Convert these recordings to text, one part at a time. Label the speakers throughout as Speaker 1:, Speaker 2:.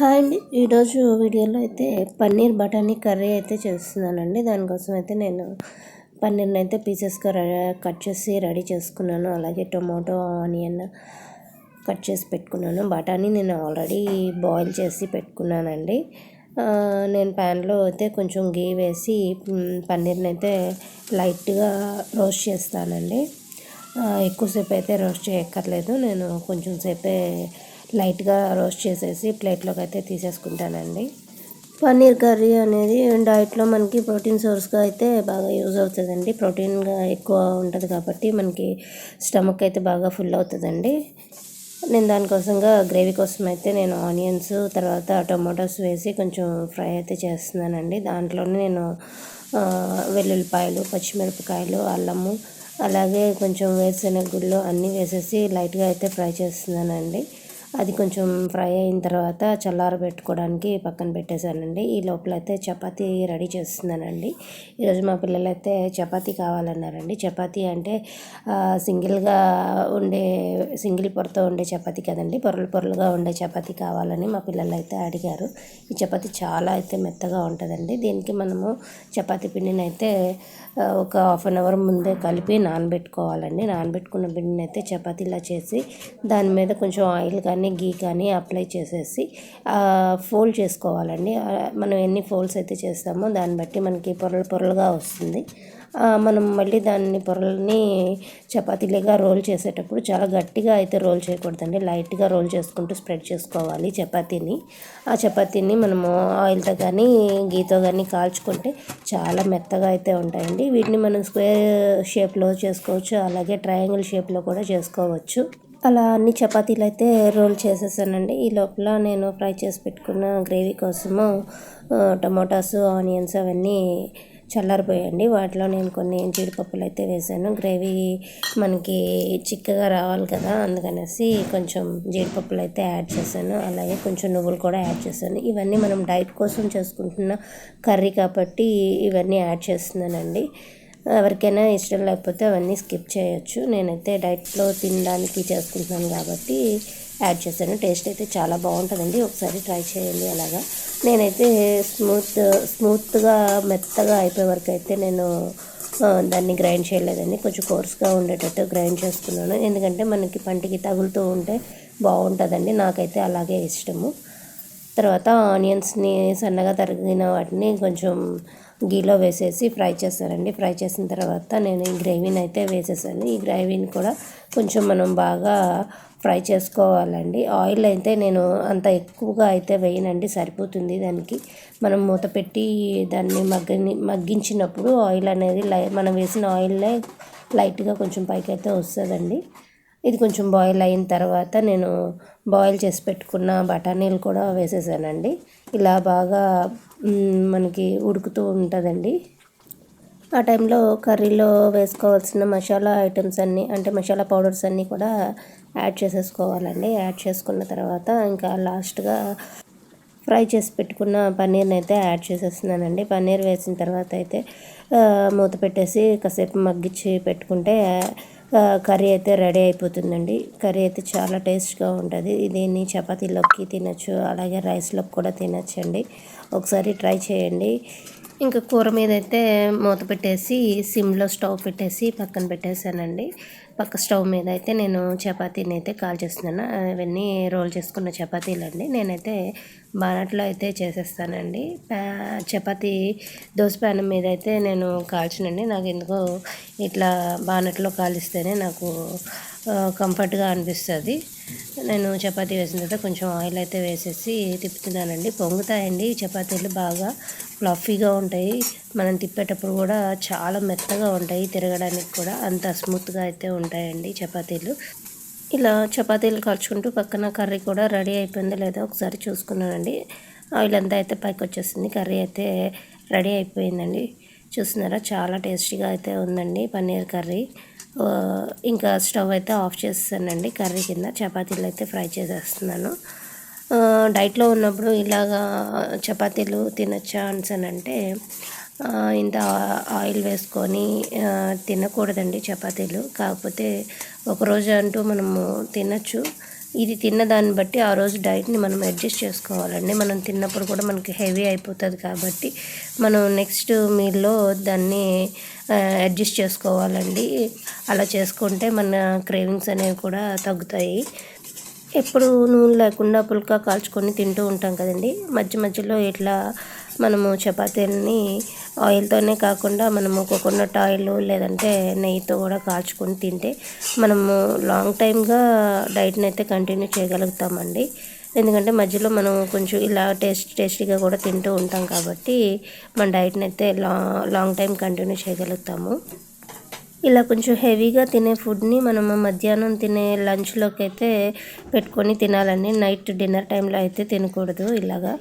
Speaker 1: Hi అండి. ఈరోజు వీడియోలో అయితే పన్నీర్ బఠానీ కర్రీ అయితే చేస్తున్నానండి. దానికోసం అయితే నేను పన్నీర్ని అయితే పీసెస్గా కట్ చేసి రెడీ చేసుకున్నాను. అలాగే టొమాటో ఆనియన్ కట్ చేసి పెట్టుకున్నాను. బఠానీ నేను ఆల్రెడీ బాయిల్ చేసి పెట్టుకున్నానండి. నేను ప్యాన్లో అయితే కొంచెం గీ వేసి పన్నీర్ని అయితే లైట్గా రోస్ట్ చేస్తానండి. ఎక్కువసేపు అయితే రోస్ట్ చేయక్కర్లేదు. నేను కొంచెం సేపే లైట్గా రోస్ట్ చేసేసి ప్లేట్లోకి అయితే తీసేసుకుంటానండి. పన్నీర్ కర్రీ అనేది డైట్లో మనకి ప్రోటీన్ సోర్స్గా అయితే బాగా యూజ్ అవుతుందండి. ప్రోటీన్గా ఎక్కువ ఉంటుంది కాబట్టి మనకి స్టమక్ అయితే బాగా ఫుల్ అవుతుందండి. నేను దానికోసంగా గ్రేవీ కోసం అయితే నేను ఆనియన్స్ తర్వాత టొమాటోస్ వేసి కొంచెం ఫ్రై అయితే చేస్తున్నానండి. దాంట్లోనే నేను వెల్లుల్లిపాయలు పచ్చిమిరపకాయలు అల్లము అలాగే కొంచెం వేరుశెనగ గుళ్ళు అన్నీ వేసేసి లైట్గా అయితే ఫ్రై చేస్తున్నానండి. అది కొంచెం ఫ్రై అయిన తర్వాత చల్లారబెట్టుకోవడానికి పక్కన పెట్టేశానండి. ఈ లోపల అయితే చపాతీ రెడీ చేస్తున్నానండి. ఈరోజు మా పిల్లలు అయితే చపాతీ కావాలన్నారండి. చపాతీ అంటే సింగిల్గా ఉండే సింగిల్ పొరతో ఉండే చపాతీ కదండి. పొరలు పొరలుగా ఉండే చపాతీ కావాలని మా పిల్లలు అయితే అడిగారు. ఈ చపాతీ చాలా అయితే మెత్తగా ఉంటుందండి. దీనికి మనము చపాతీ పిండిని అయితే ఒక హాఫ్ అన్ అవర్ ముందే కలిపి నానబెట్టుకోవాలండి. నానబెట్టుకున్న పిండిని అయితే చపాతీలా చేసి దాని మీద కొంచెం ఆయిల్ కానీ కానీ గీ కానీ అప్లై చేసేసి ఫోల్డ్ చేసుకోవాలండి. మనం ఎన్ని ఫోల్డ్స్ అయితే చేస్తామో దాన్ని బట్టి మనకి పొరలు పొరలుగా వస్తుంది. మనం మళ్ళీ దాన్ని పొరల్ని చపాతీలుగా రోల్ చేసేటప్పుడు చాలా గట్టిగా అయితే రోల్ చేయకూడదండి. లైట్గా రోల్ చేసుకుంటూ స్ప్రెడ్ చేసుకోవాలి చపాతీని. ఆ చపాతీని మనము ఆయిల్తో కానీ గీతో కానీ కాల్చుకుంటే చాలా మెత్తగా అయితే ఉంటాయండి. వీటిని మనం స్క్వేర్ షేప్లో చేసుకోవచ్చు అలాగే ట్రయాంగిల్ షేప్లో కూడా చేసుకోవచ్చు. అలా అన్ని చపాతీలు అయితే రోల్ చేసేసానండి. ఈ లోపల నేను ఫ్రై చేసి పెట్టుకున్న గ్రేవీ కోసము టమోటాస్ ఆనియన్స్ అవన్నీ చల్లారిపోయండి వాటిలో నేను కొన్ని జీడిపప్పులు అయితే వేసాను. గ్రేవీ మనకి చిక్కగా రావాలి కదా అందుకనేసి కొంచెం జీడిపప్పులు అయితే యాడ్ చేశాను. అలాగే కొంచెం నువ్వులు కూడా యాడ్ చేశాను. ఇవన్నీ మనం డైట్ కోసం చేసుకుంటున్న కర్రీ కాబట్టి ఇవన్నీ యాడ్ చేస్తున్నానండి. ఎవరికైనా ఇష్టం లేకపోతే అవన్నీ స్కిప్ చేయొచ్చు. నేనైతే డైట్లో తినడానికి చేసుకుంటున్నాను కాబట్టి యాడ్ చేశాను. టేస్ట్ అయితే చాలా బాగుంటుందండి. ఒకసారి ట్రై చేయండి అలాగా. నేనైతే స్మూత్ స్మూత్గా మెత్తగా అయిపోయే వరకు అయితే నేను దాన్ని గ్రైండ్ చేయలేదండి. కొంచెం కోర్స్గా ఉండేటట్టు గ్రైండ్ చేసుకున్నాను. ఎందుకంటే మనకి పంటికి తగులుతూ ఉంటే బాగుంటుందండి. నాకైతే అలాగే ఇష్టము. తర్వాత ఆనియన్స్ని సన్నగా తరిగిన వాటిని కొంచెం గీలో వేసేసి ఫ్రై చేస్తానండి ఫ్రై చేసిన తర్వాత నేను ఈ గ్రేవీని అయితే వేసేసాను. ఈ గ్రేవీని కూడా కొంచెం మనం బాగా ఫ్రై చేసుకోవాలండి. ఆయిల్ అయితే నేను అంత ఎక్కువగా అయితే వేయనండి. సరిపోతుంది దానికి. మనం మూత పెట్టి దాన్ని మగ్గని మగ్గించినప్పుడు ఆయిల్ అనేది లై మనం వేసిన ఆయిల్లే లైట్గా కొంచెం పైకి అయితే వస్తుందండి. ఇది కొంచెం బాయిల్ అయిన తర్వాత నేను బాయిల్ చేసి పెట్టుకున్న బఠానీలు కూడా వేసేసానండి. ఇలా బాగా మనకి ఉడుకుతూ ఉంటుందండి. ఆ టైంలో కర్రీలో వేసుకోవాల్సిన మసాలా ఐటమ్స్ అన్నీ అంటే మసాలా పౌడర్స్ అన్నీ కూడా యాడ్ చేసేసుకోవాలండి. యాడ్ చేసుకున్న తర్వాత ఇంకా లాస్ట్గా ఫ్రై చేసి పెట్టుకున్న పన్నీర్ని అయితే యాడ్ చేసేస్తున్నానండి. పన్నీర్ వేసిన తర్వాత అయితే మూత పెట్టేసి కాసేపు మగ్గించి పెట్టుకుంటే కర్రీ అయితే రెడీ అయిపోతుందండి. కర్రీ అయితే చాలా టేస్ట్గా ఉంటుంది. దీన్ని చపాతీలోకి తినచ్చు అలాగే రైస్లోకి కూడా తినచ్చండి. ఒకసారి ట్రై చేయండి. ఇంకా కూర మీద అయితే మూత పెట్టేసి సిమ్లో స్టవ్ పెట్టేసి పక్కన పెట్టేశానండి. పక్క స్టవ్ మీద అయితే నేను చపాతీని అయితే కాల్ చేస్తున్నాను. అవన్నీ రోల్ చేసుకున్న చపాతీలు అండి నేనైతే బానట్లో అయితే చేసేస్తానండి. చపాతీ దోశ ప్యాన్ మీద అయితే నేను కాల్చినండి. నాకు ఎందుకో ఇట్లా బానట్లో కాలిస్తేనే నాకు కంఫర్ట్గా అనిపిస్తుంది. నేను చపాతీ వేసిన తర్వాత కొంచెం ఆయిల్ అయితే వేసేసి తిప్పుతున్నానండి. పొంగుతాయండి చపాతీలు బాగా ఫ్లఫీగా ఉంటాయి. మనం తిప్పేటప్పుడు కూడా చాలా మెత్తగా ఉంటాయి తిరగడానికి కూడా. అంత స్మూత్గా అయితే ఉంటాయండి చపాతీలు. ఇలా చపాతీలు కలుచుకుంటూ పక్కన కర్రీ కూడా రెడీ అయిపోయింది లేదా ఒకసారి చూసుకున్నానండి. ఆయిల్ అంతా అయితే పైకి వచ్చేసింది కర్రీ అయితే రెడీ అయిపోయిందండి. చూస్తున్నారా? చాలా టేస్టీగా అయితే ఉందండి పన్నీర్ కర్రీ. ఇంకా స్టవ్ అయితే ఆఫ్ చేస్తానండి కర్రీ కింద. చపాతీలు అయితే ఫ్రై చేసేస్తున్నాను. డైట్లో ఉన్నప్పుడు ఇలాగా చపాతీలు తినచ్చా అంటే ఇంత ఆయిల్ వేసుకొని తినకూడదండి చపాతీలు. కాకపోతే ఒకరోజు అంటూ మనము తినచ్చు. ఇది తిన్న దాన్ని బట్టి ఆ రోజు డైట్ని మనం అడ్జస్ట్ చేసుకోవాలండి. మనం తిన్నప్పుడు కూడా మనకి హెవీ అయిపోతుంది కాబట్టి మనం నెక్స్ట్ మీల్లో దాన్ని అడ్జస్ట్ చేసుకోవాలండి. అలా చేసుకుంటే మన క్రేవింగ్స్ అనేవి కూడా తగ్గుతాయి. ఎప్పుడు నూనె లేకుండా పుల్కా కాల్చుకొని తింటూ ఉంటాం కదండి. మధ్య మధ్యలో ఇట్లా మనము చపాతీలని ఆయిల్తోనే కాకుండా మనము కోకోనట్ ఆయిల్ లేదంటే నెయ్యితో కూడా కాల్చుకొని తింటే మనము లాంగ్ టైమ్గా డైట్ని అయితే కంటిన్యూ చేయగలుగుతామండి. ఎందుకంటే మధ్యలో మనం కొంచెం ఇలా టేస్ట్ టేస్టీగా కూడా తింటూ ఉంటాం కాబట్టి మన డైట్ని అయితే లా లాంగ్ టైం కంటిన్యూ చేయగలుగుతాము. ఇలా కొంచెం హెవీగా తినే ఫుడ్ని మనము మధ్యాహ్నం తినే లంచ్లోకి అయితే పెట్టుకొని తినాలండి. నైట్ డిన్నర్ టైంలో అయితే తినకూడదు ఇలాగా.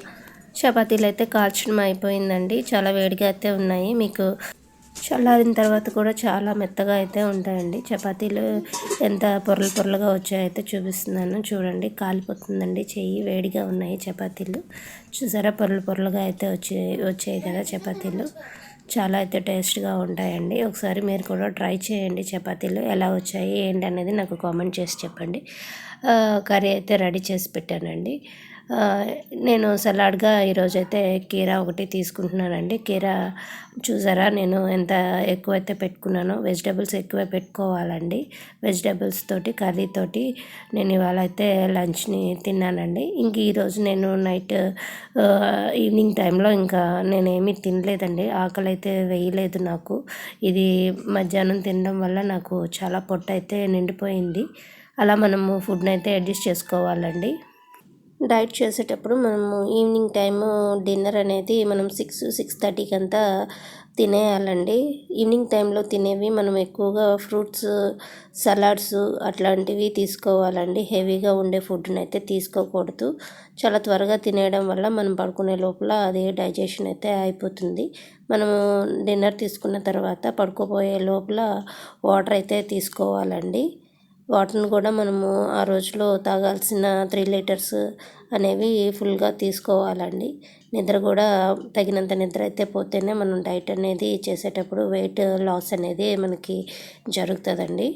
Speaker 1: చపాతీలు అయితే కాల్చడం అయిపోయిందండి. చాలా వేడిగా అయితే ఉన్నాయి. మీకు చల్లారిన తర్వాత కూడా చాలా మెత్తగా అయితే ఉంటాయండి. చపాతీలు ఎంత పొరలు పొరలుగా వచ్చాయైతే చూపిస్తున్నాను. చూడండి కాలిపోతుందండి చెయ్యి. వేడిగా ఉన్నాయి చపాతీలు. చూసారా? పొరలు పొరలుగా అయితే వచ్చే వచ్చాయి కదా చపాతీలు. చాలా అయితే టేస్ట్గా ఉంటాయండి. ఒకసారి మీరు కూడా ట్రై చేయండి చపాతీలు. ఎలా వచ్చాయి? ఏంటి అనేది నాకు కామెంట్ చేసి చెప్పండి. కర్రీ అయితే రెడీ చేసి పెట్టానండి. నేను సలాడ్గా ఈరోజైతే కీరా ఒకటి తీసుకుంటున్నానండి. కీరా చూసారా నేను ఎంత ఎక్కువైతే పెట్టుకున్నానో వెజిటేబుల్స్ ఎక్కువ పెట్టుకోవాలండి. వెజిటేబుల్స్ తోటి కర్రీ తోటి నేను ఇవాళ అయితే లంచ్ని తిన్నానండి. ఇంక ఈరోజు నేను నైట్ ఈవినింగ్ టైంలో ఇంకా నేనేమీ తినలేదండి. ఆకలి అయితే వేయలేదు నాకు. ఇది మధ్యాహ్నం తినడం వల్ల నాకు చాలా పొట్ట అయితే నిండిపోయింది. అలా మనము ఫుడ్ని అయితే అడ్జస్ట్ చేసుకోవాలండి. డైట్ చేసేటప్పుడు మనము ఈవినింగ్ టైము డిన్నర్ అనేది మనం సిక్స్ సిక్స్ థర్టీకి అంతా తినేయాలండి. ఈవినింగ్ టైంలో తినేవి మనం ఎక్కువగా ఫ్రూట్స్ సలాడ్స్ అట్లాంటివి తీసుకోవాలండి. హెవీగా ఉండే ఫుడ్ని అయితే తీసుకోకూడదు. చాలా త్వరగా తినేయడం వల్ల మనం పడుకునే లోపల అది డైజెషన్ అయితే అయిపోతుంది. మనము డిన్నర్ తీసుకున్న తర్వాత పడుకోపోయే లోపల వాటర్ అయితే తీసుకోవాలండి. వాటర్ని కూడా మనము ఆ రోజులో తాగాల్సిన త్రీ లీటర్స్ అనేవి ఫుల్గా తీసుకోవాలండి. నిద్ర కూడా తగినంత నిద్ర అయితే పోతేనే మనం డైట్ అనేది చేసేటప్పుడు వెయిట్ లాస్ అనేది మనకి జరుగుతుందండి.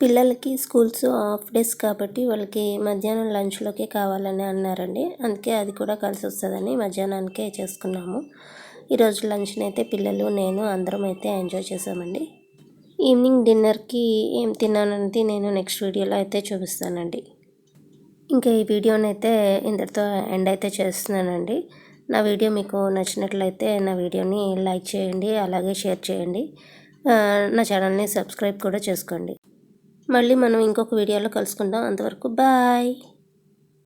Speaker 1: పిల్లలకి స్కూల్స్ హాఫ్ డేస్ కాబట్టి వాళ్ళకి మధ్యాహ్నం లంచ్లోకే కావాలని అన్నారండి. అందుకే అది కూడా కలిసి వస్తుందని మధ్యాహ్నానికే చేసుకున్నాము. ఈరోజు లంచ్ని అయితే పిల్లలు నేను అందరం అయితే ఎంజాయ్ చేసామండి. ఈవినింగ్ డిన్నర్కి ఏం తిన్నాననేది నేను నెక్స్ట్ వీడియోలో అయితే చూపిస్తానండి. ఇంకా ఈ వీడియోని అయితే ఇంతటితో ఎండ్ అయితే చేస్తున్నానండి. నా వీడియో మీకు నచ్చినట్లయితే నా వీడియోని లైక్ చేయండి అలాగే షేర్ చేయండి. నా ఛానల్ని సబ్స్క్రైబ్ కూడా చేసుకోండి. మళ్ళీ మనం ఇంకొక వీడియోలో కలుసుకుందాం. అంతవరకు బాయ్!